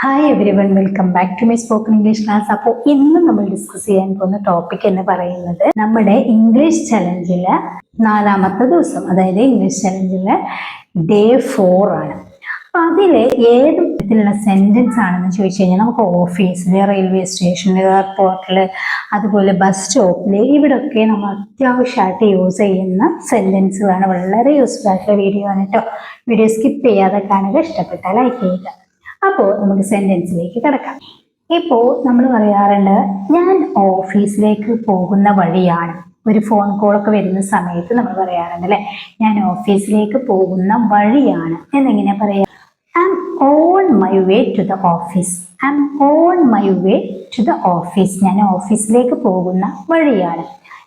Hi everyone welcome back to my spoken English class അപ്പോൾ ഇന്ന് നമ്മൾ ഡിസ്കസ് ചെയ്യാൻ പോകുന്ന ടോപ്പിക് എന്ന് പറയുന്നത് നമ്മുടെ ഇംഗ്ലീഷ് ചലഞ്ചിലെ നാലാമത്തെ ദിവസം അതായത് ഇംഗ്ലീഷ് ചലഞ്ചിലെ ഡേ ഫോർ ആണ്. അതിൽ ഏത് വിധത്തിലുള്ള സെന്റൻസ് ആണെന്ന് ചോദിച്ചു കഴിഞ്ഞാൽ നമുക്ക് ഓഫീസിൽ റെയിൽവേ സ്റ്റേഷനിൽ എയർപോർട്ടിൽ അതുപോലെ ബസ് സ്റ്റോപ്പിൽ ഇവിടെയൊക്കെ നമ്മൾ അത്യാവശ്യമായിട്ട് യൂസ് ചെയ്യുന്ന സെന്റൻസുകളാണ് വളരെ യൂസ്ഫുൾ ആയിട്ടുള്ള വീഡിയോ ആണ് കേട്ടോ വീഡിയോ സ്കിപ്പ് ചെയ്യാതെ കാണുക ഇഷ്ടപ്പെട്ടാൽ ലൈക്ക് ചെയ്യുക. അപ്പോൾ നമുക്ക് സെന്റൻസിലേക്ക് കിടക്കാം. ഇപ്പോൾ നമ്മൾ പറയാറുണ്ട് ഞാൻ ഓഫീസിലേക്ക് പോകുന്ന വഴിയാണ്. ഒരു ഫോൺ കോളൊക്കെ വരുന്ന സമയത്ത് നമ്മൾ പറയാറുണ്ട് അല്ലെ? ഞാൻ ഓഫീസിലേക്ക് പോകുന്ന വഴിയാണ്. എന്നെങ്ങനെ പറയാം? I'm on my way to the office I'm on my way to the office ഞാൻ ഓഫീസിലേക്ക് പോകുന്ന വഴിയാണ്.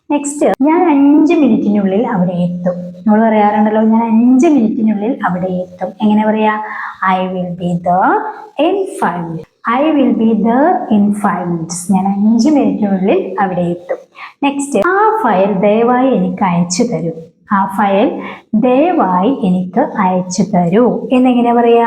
നെക്സ്റ്റ് ഞാൻ അഞ്ച് മിനിറ്റിനുള്ളിൽ അവിടെ എത്തും. നമ്മൾ പറയാറുണ്ടല്ലോ ഞാൻ അഞ്ച് മിനിറ്റിനുള്ളിൽ അവിടെ എത്തും. എങ്ങനെ പറയാ? I will be there in five I will be there in five minutes ഞാൻ അഞ്ച് മിനിറ്റിനുള്ളിൽ അവിടെ എത്തും. നെക്സ്റ്റ് ആ ഫയൽ ദയവായി എനിക്ക് അയച്ചു തരൂ. ആ ഫയൽ ദയവായി എനിക്ക് അയച്ചു തരൂ. എന്നെങ്ങനെ പറയാ?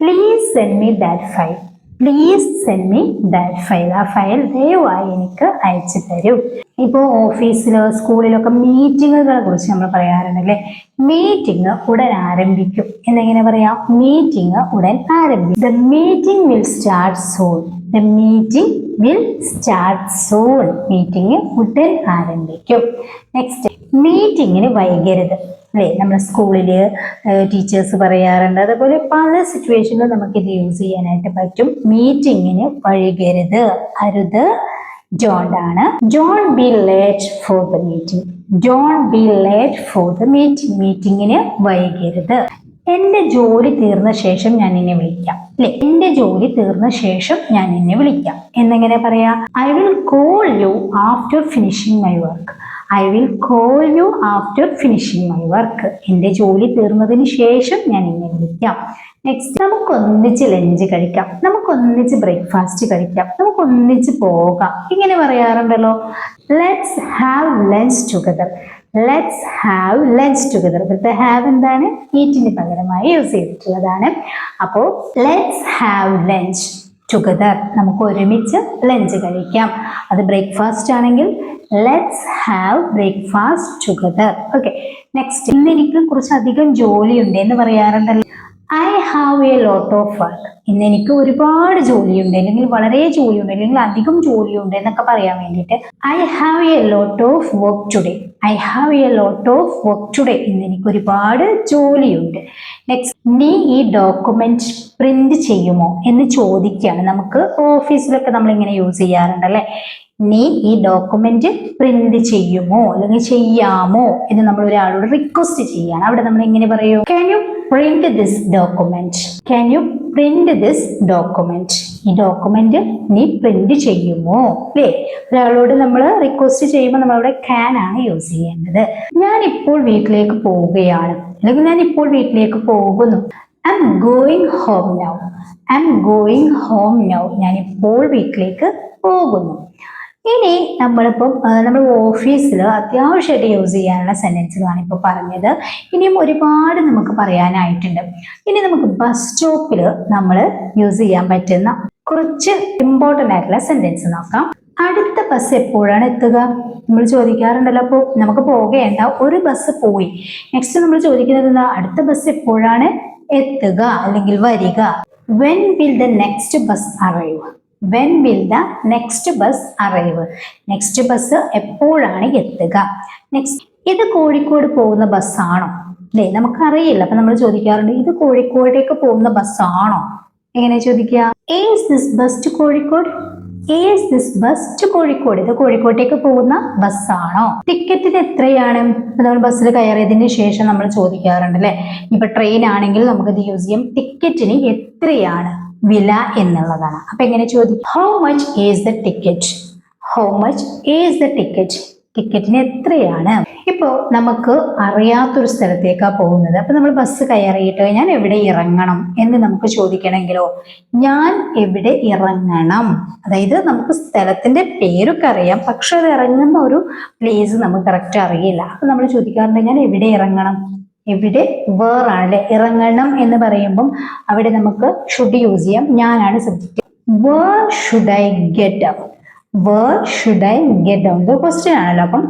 Please send me that file please send me that file ആ ഫയൽ ദയവായി എനിക്ക് അയച്ചു തരൂ. ഇപ്പോൾ ഓഫീസിലോ സ്കൂളിലോ സ്കൂളിലൊക്കെ മീറ്റിങ്ങുകളെ കുറിച്ച് നമ്മൾ പറയാറുണ്ടല്ലേ മീറ്റിംഗ് ഉടൻ ആരംഭിക്കും. എന്നെങ്ങനെ പറയാം? മീറ്റിംഗ് ഉടൻ ആരംഭിക്കും. The meeting will start soon the meeting will start soon meeting ഉടൻ ആരംഭിക്കും. നെക്സ്റ്റ് മീറ്റിങ്ങിന് വൈകരുത്. അല്ലേ? നമ്മുടെ സ്കൂളിൽ ടീച്ചേഴ്സ് പറയാറുണ്ട്. അതുപോലെ പല സിറ്റുവേഷനിലും നമുക്ക് ഇത് യൂസ് ചെയ്യാനായിട്ട് പറ്റും. മീറ്റിങ്ങിന് വഴുകരുത്. അരുത്. ജോണ്ട് ആണ്. John be late for the meeting John be late for the meeting മീറ്റിങ്ങിന് വൈകരുത്. എന്റെ ജോലി തീർന്ന ശേഷം ഞാൻ നിന്നെ വിളിക്കാം. അല്ലെ? എന്റെ ജോലി തീർന്ന ശേഷം ഞാൻ നിന്നെ വിളിക്കാം. എന്നെങ്ങനെ പറയാ? I will call you after finishing my work I will call you after finishing my work എന്റെ ജോലി തീർന്നതിന് ശേഷം ഞാൻ എന്നെ വിളിക്കാം. നെക്സ്റ്റ് നമുക്ക് ഒന്നിച്ച് ലഞ്ച് കഴിക്കാം. നമുക്ക് ഒന്നിച്ച് ബ്രേക്ക്ഫാസ്റ്റ് കഴിക്കാം. നമുക്ക് ഒന്നിച്ച് പോകാം. ഇങ്ങനെ പറയാറുണ്ടല്ലോ. Let's have lunch together let's have lunch together ഇവിടുത്തെ ഹാവ് എന്താണ്? ഈറ്റിന് പകരമായി യൂസ് ചെയ്തിട്ടുള്ളതാണ്. അപ്പോൾ ലെറ്റ്സ് ഹാവ് ലഞ്ച് ടുഗദർ നമുക്ക് ഒരുമിച്ച് ലഞ്ച് കഴിക്കാം. അത് ബ്രേക്ക്ഫാസ്റ്റ് ആണെങ്കിൽ let's have breakfast together okay next ഇന്ന് എനിക്ക് കുറച്ചധികം ജോലിയുണ്ട് എന്ന് പറയാറുണ്ടല്ലോ. I have a lot of work ഇന്ന് എനിക്ക് ഒരുപാട് ജോലിയുണ്ട്. അല്ലെങ്കിൽ വളരെ ജോലിയുണ്ട്. അല്ലെങ്കിൽ അധികം ജോലിയുണ്ട് എന്നൊക്കെ പറയാൻ വേണ്ടിയിട്ട് I have a lot of work today I have a lot of work today ഇന്ന് എനിക്ക് ഒരുപാട് ജോലിയുണ്ട്. നെക്സ്റ്റ് നീ ഈ ഡോക്യുമെന്റ് പ്രിന്റ് ചെയ്യുമോ എന്ന് ചോദിക്കുകയാണ്. നമുക്ക് ഓഫീസിലൊക്കെ നമ്മൾ ഇങ്ങനെ യൂസ് ചെയ്യാറുണ്ട് അല്ലെ നീ ഈ ഡോക്യുമെന്റ് പ്രിന്റ് ചെയ്യുമോ? അല്ലെങ്കിൽ ചെയ്യാമോ? എന്ന് നമ്മൾ ഒരാളോട് റിക്വസ്റ്റ് ചെയ്യാണ്. അവിടെ നമ്മൾ എങ്ങനെ പറയൂ? Can you print this document can you print this document ഈ ഡോക്യുമെന്റ് നീ പ്രിന്റ് ചെയ്യുമോ? അല്ലേ? ഒരാളോട് നമ്മൾ റിക്വസ്റ്റ് ചെയ്യുമ്പോൾ നമ്മൾ അവിടെ ക്യാൻ ആണ് യൂസ് ചെയ്യേണ്ടത്. ഞാൻ ഇപ്പോൾ വീട്ടിലേക്ക് പോവുകയാണ്. അല്ലെങ്കിൽ ഞാൻ ഇപ്പോൾ വീട്ടിലേക്ക് പോകുന്നു. I'm going home now I'm going home now ഞാൻ ഇപ്പോൾ വീട്ടിലേക്ക് പോകുന്നു. ഇനി നമ്മളിപ്പം നമ്മൾ ഓഫീസിൽ അത്യാവശ്യമായിട്ട് യൂസ് ചെയ്യാനുള്ള സെന്റൻസുകളാണ് ഇപ്പോൾ പറഞ്ഞത്. ഇനിയും ഒരുപാട് നമുക്ക് പറയാനായിട്ടുണ്ട്. ഇനി നമുക്ക് ബസ് സ്റ്റോപ്പിൽ നമ്മൾ യൂസ് ചെയ്യാൻ പറ്റുന്ന കുറച്ച് ഇമ്പോർട്ടന്റ് ആയിട്ടുള്ള സെന്റൻസ് നോക്കാം. അടുത്ത ബസ് എപ്പോഴാണ് എത്തുക? നമ്മൾ ചോദിക്കാറുണ്ടല്ലോ അപ്പോൾ നമുക്ക് പോകേണ്ട ഒരു ബസ് പോയി. നെക്സ്റ്റ് നമ്മൾ ചോദിക്കുന്നത് എന്താ? അടുത്ത ബസ് എപ്പോഴാണ് എത്തുക അല്ലെങ്കിൽ വരിക? When will the next bus arrive when will the next bus arrive next bus എപ്പോഴാണ് എത്തുക? നെക്സ്റ്റ് ഇത് കോഴിക്കോട് പോകുന്ന ബസ്സാണോ അല്ലേ നമുക്കറിയില്ല. അപ്പൊ നമ്മൾ ചോദിക്കാറുണ്ട് ഇത് കോഴിക്കോടേക്ക് പോകുന്ന ബസ്സാണോ എങ്ങനെ ചോദിക്കുക? Is this bus to Kozhikode? Is this bus to Kozhikode? ഇത് കോഴിക്കോട്ടേക്ക് പോകുന്ന ബസ്സാണോ ടിക്കറ്റിന് എത്രയാണ്? നമ്മൾ ബസ്സിൽ കയറിയതിന് ശേഷം നമ്മൾ ചോദിക്കാറുണ്ട് അല്ലെ ഇപ്പൊ ട്രെയിൻ ആണെങ്കിൽ നമുക്ക് യൂസ് ചെയ്യാം. ടിക്കറ്റിന് എത്രയാണ്? വില എന്നുള്ളതാണ്. അപ്പൊ എങ്ങനെ ചോദിക്കും how much is the ticket how much is the ticket ടിക്കറ്റിന് എത്രയാണ്? ഇപ്പോൾ നമുക്ക് അറിയാത്തൊരു സ്ഥലത്തേക്കാണ് പോകുന്നത്. അപ്പൊ നമ്മൾ ബസ് കയറിയിട്ട് ഞാൻ എവിടെ ഇറങ്ങണം? എന്ന് നമുക്ക് ചോദിക്കണമെങ്കിലോ ഞാൻ എവിടെ ഇറങ്ങണം? അതായത് നമുക്ക് സ്ഥലത്തിന്റെ പേരൊക്കെ അറിയാം പക്ഷെ അത് ഇറങ്ങുന്ന ഒരു പ്ലേസ് നമുക്ക് കറക്റ്റ് അറിയില്ല. അപ്പൊ നമ്മൾ ചോദിക്കാറുണ്ട് ഞാൻ എവിടെ ഇറങ്ങണം? ഇവിടെ വേർ ആണ് അല്ലെ ഇറങ്ങണം എന്ന് പറയുമ്പം അവിടെ നമുക്ക് ഷുഡ് യൂസ് ചെയ്യാം. ഞാനാണ് subject where should I get out where should I get down question ആണല്ലോ. അപ്പം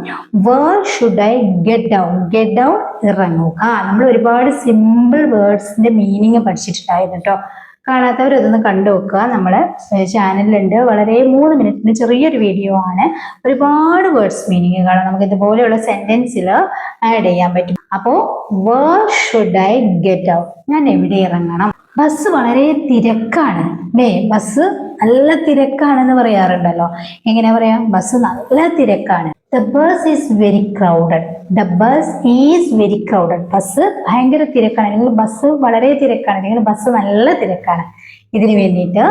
where should I get down get down ഇറങ്ങുക. നമ്മൾ ഒരുപാട് സിമ്പിൾ വേർഡ്സിന്റെ മീനിങ് പഠിച്ചിട്ടുണ്ടായിരുന്നു കേട്ടോ. കാണാത്തവർ ഇതൊന്ന് കണ്ടു വെക്കുക നമ്മളെ ചാനലിലുണ്ട് വളരെ മൂന്ന് മിനിറ്റിന് ചെറിയൊരു വീഡിയോ ആണ്. ഒരുപാട് വേർഡ്സ് മീനിങ് കാണാം നമുക്ക് ഇതുപോലെയുള്ള സെന്റൻസിൽ ആഡ് ചെയ്യാൻ പറ്റും. അപ്പോ where should I get out ഞാൻ എവിടെ ഇറങ്ങണം? ബസ് വളരെ തിരക്കാണ് അല്ലേ? ബസ് നല്ല തിരക്കാണെന്ന് പറയാറുണ്ടല്ലോ. എങ്ങനെ പറയാം? ബസ് നല്ല തിരക്കാണ്. The bus is very crowded the bus is very crowded bus ഭയങ്കര തിരക്കാണ്. അല്ലെങ്കിൽ ബസ് വളരെ തിരക്കാണ്. അല്ലെങ്കിൽ ബസ് നല്ല തിരക്കാണ്. ഇതിനു വേണ്ടിയിട്ട്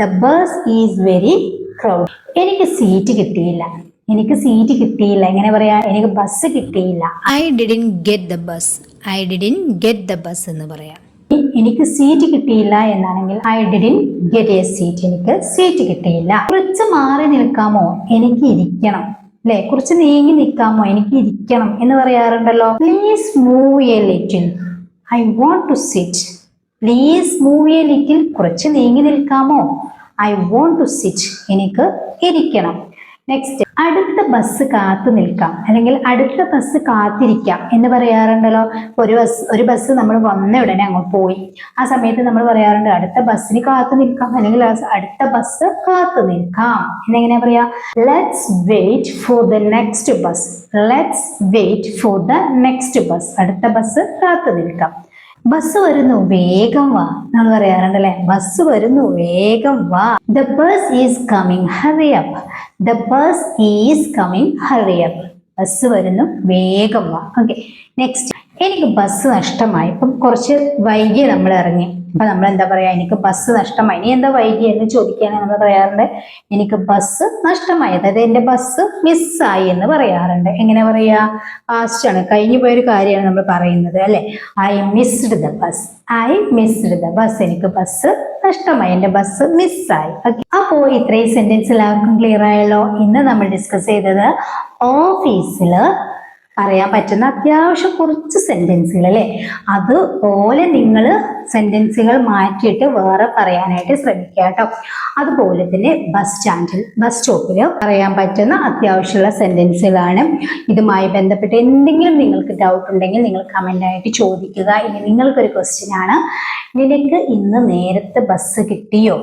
the bus is very crowd എനിക്ക് സീറ്റ് കിട്ടിയില്ല. എനിക്ക് സീറ്റ് കിട്ടിയില്ല. എങ്ങനെ പറയാ എനിക്ക് ബസ് കിട്ടിയില്ല. I didn't get the bus I didn't get the bus എന്ന് പറയാം. എനിക്ക് സീറ്റ് കിട്ടിയില്ല എന്നാണെങ്കിൽ I didn't get a seat എനിക്ക് സീറ്റ് കിട്ടിയില്ല. കുറച്ച് മാറി നിൽക്കാമോ? എനിക്ക് ഇരിക്കണം. അല്ലെ? കുറച്ച് നീങ്ങി നിൽക്കാമോ? എനിക്ക് ഇരിക്കണം എന്ന് പറയാറുണ്ടല്ലോ. Please move a little I want to sit please move a little കുറച്ച് നീങ്ങി നിൽക്കാമോ? ഐ വോണ്ട് ടു സിറ്റ് എനിക്ക് ഇരിക്കണം. നെക്സ്റ്റ് അടുത്ത ബസ് കാത്തു നിൽക്കാം. അല്ലെങ്കിൽ അടുത്ത ബസ് കാത്തിരിക്കാം എന്ന് പറയാറുണ്ടല്ലോ. ഒരു ബസ് ഒരു ബസ് നമ്മൾ വന്ന ഉടനെ അങ്ങോട്ട് പോയി. ആ സമയത്ത് നമ്മൾ പറയാറുണ്ട് അടുത്ത ബസ്സിന് കാത്തു നിൽക്കാം. അല്ലെങ്കിൽ അടുത്ത ബസ് കാത്തു നിൽക്കാം. എന്നെങ്ങനെ പറയാ? Let's wait for the next bus let's wait for the next bus അടുത്ത ബസ് കാത്തു നിൽക്കാം. ബസ് വരുന്നു വേഗം വാ നമ്മൾ പറയാറുണ്ടല്ലേ? ബസ് വരുന്നു വേഗം വാ. The bus is coming hurry up the bus is coming hurry up bus വരുന്നു. വേഗം വാ. ഓക്കെ നെക്സ്റ്റ് എനിക്ക് ബസ് നഷ്ടമായി. ഇപ്പം കുറച്ച് വൈകി നമ്മൾ ഇറങ്ങി അപ്പൊ നമ്മൾ എന്താ പറയാ? എനിക്ക് ബസ് നഷ്ടമായി. ഇനി എന്താ വൈകി എന്ന് ചോദിക്കുകയാണെങ്കിൽ നമ്മൾ പറയാറുണ്ട്. എനിക്ക് ബസ് നഷ്ടമായി. അതായത് എന്റെ ബസ് മിസ്സായി എന്ന് പറയാറുണ്ട്. എങ്ങനെ പറയാ? പാസ്റ്റ് ആണ്. കഴിഞ്ഞു പോയൊരു കാര്യമാണ് നമ്മൾ പറയുന്നത് അല്ലെ? I missed the bus I missed the bus എനിക്ക് ബസ് നഷ്ടമായി. എന്റെ ബസ് മിസ്സായി അപ്പോ ഇത്രയും സെന്റൻസ് എല്ലാവർക്കും ക്ലിയർ ആയല്ലോ. ഇന്ന് നമ്മൾ ഡിസ്കസ് ചെയ്തത് ഓഫീസിൽ പറയാൻ പറ്റുന്ന അത്യാവശ്യം കുറച്ച് സെന്റൻസുകൾ അല്ലേ? അതുപോലെ നിങ്ങൾ സെന്റൻസുകൾ മാറ്റിയിട്ട് വേറെ പറയാനായിട്ട് ശ്രമിക്കുക കേട്ടോ. അതുപോലെ തന്നെ ബസ് സ്റ്റാൻഡിൽ ബസ് സ്റ്റോപ്പിൽ പറയാൻ പറ്റുന്ന അത്യാവശ്യമുള്ള സെന്റൻസുകളാണ് ഇതുമായി ബന്ധപ്പെട്ട് എന്തെങ്കിലും നിങ്ങൾക്ക് ഡൗട്ട് ഉണ്ടെങ്കിൽ നിങ്ങൾ കമന്റ് ആയിട്ട് ചോദിക്കുക. ഇനി നിങ്ങൾക്കൊരു ക്വസ്റ്റ്യൻ ആണ്. നിനക്ക് ഇന്ന് നേരത്തെ ബസ് കിട്ടിയോ?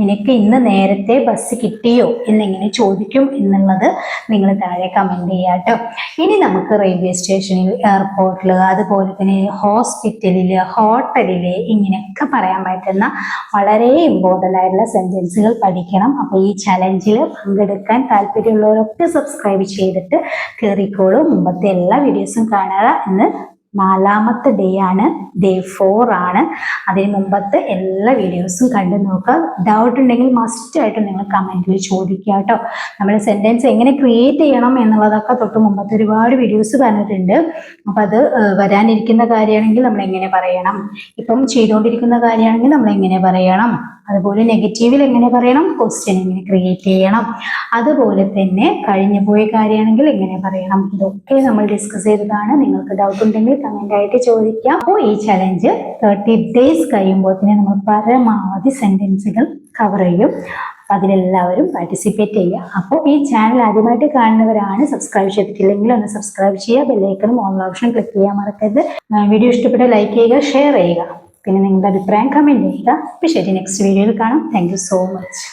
നിനക്ക് ഇന്ന് നേരത്തെ ബസ് കിട്ടിയോ? എന്നിങ്ങനെ ചോദിക്കും എന്നുള്ളത് നിങ്ങൾ താഴെ കമന്റ് ചെയ്യുക കേട്ടോ ഇനി നമുക്ക് റെയിൽവേ സ്റ്റേഷനിൽ എയർപോർട്ടിൽ അതുപോലെ തന്നെ ഹോസ്പിറ്റലിൽ ഹോട്ടലിൽ ഇങ്ങനെയൊക്കെ പറയാൻ പറ്റുന്ന വളരെ ഇമ്പോർട്ടന്റ് ആയിട്ടുള്ള സെന്റൻസുകൾ പഠിക്കണം. അപ്പോൾ ഈ ചലഞ്ചിൽ പങ്കെടുക്കാൻ താല്പര്യമുള്ളവരൊക്കെ സബ്സ്ക്രൈബ് ചെയ്തിട്ട് കയറിക്കോളൂ മുമ്പത്തെ എല്ലാ വീഡിയോസും കാണുക എന്ന് നാലാമത്തെ ഡേ ആണ്. ഡേ ഫോർ ആണ്. അതിന് മുമ്പത്തെ എല്ലാ വീഡിയോസും കണ്ടു നോക്കുക. ഡൗട്ട് ഉണ്ടെങ്കിൽ മസ്റ്റ് ആയിട്ട് നിങ്ങൾ കമന്റിൽ ചോദിക്കുക കേട്ടോ. നമ്മൾ സെന്റൻസ് എങ്ങനെ ക്രിയേറ്റ് ചെയ്യണം എന്നുള്ളതൊക്കെ തൊട്ട് മുമ്പത്തെ ഒരുപാട് വീഡിയോസ് പറഞ്ഞിട്ടുണ്ട് അപ്പം അത് വരാനിരിക്കുന്ന കാര്യമാണെങ്കിൽ നമ്മൾ എങ്ങനെ പറയണം? ഇപ്പം ചെയ്തുകൊണ്ടിരിക്കുന്ന കാര്യമാണെങ്കിൽ നമ്മൾ എങ്ങനെ പറയണം? അതുപോലെ നെഗറ്റീവിൽ എങ്ങനെ പറയണം? ക്വസ്റ്റ്യൻ എങ്ങനെ ക്രിയേറ്റ് ചെയ്യണം? അതുപോലെ തന്നെ കഴിഞ്ഞു പോയ കാര്യമാണെങ്കിൽ എങ്ങനെ പറയണം? ഇതൊക്കെ നമ്മൾ ഡിസ്കസ് ചെയ്തതാണ്. നിങ്ങൾക്ക് ഡൗട്ട് ഉണ്ടെങ്കിൽ കമന്റ് ആയിട്ട് ചോദിക്കാം. അപ്പോൾ ഈ ചലഞ്ച് തേർട്ടി ഡേയ്സ് കഴിയുമ്പോൾ തന്നെ നമ്മൾ പരമാവധി സെന്റൻസുകൾ കവർ ചെയ്യും. അതിലെല്ലാവരും പാർട്ടിസിപ്പേറ്റ് ചെയ്യുക. അപ്പോൾ ഈ ചാനൽ ആദ്യമായിട്ട് കാണുന്നവരാണ് സബ്സ്ക്രൈബ് ചെയ്തിട്ടില്ലെങ്കിൽ ഒന്ന് സബ്സ്ക്രൈബ് ചെയ്യുക. ബെല്ലൈക്കണും ഓൺ ഓപ്ഷൻ ക്ലിക്ക് ചെയ്യാൻ മറക്കരുത്. വീഡിയോ ഇഷ്ടപ്പെട്ട ലൈക്ക് ചെയ്യുക ഷെയർ ചെയ്യുക. പിന്നെ നിങ്ങളുടെ അഭിപ്രായം കമന്റ് ചെയ്യുക. അപ്പോൾ ശരി നെക്സ്റ്റ് വീഡിയോയിൽ കാണാം. Thank so much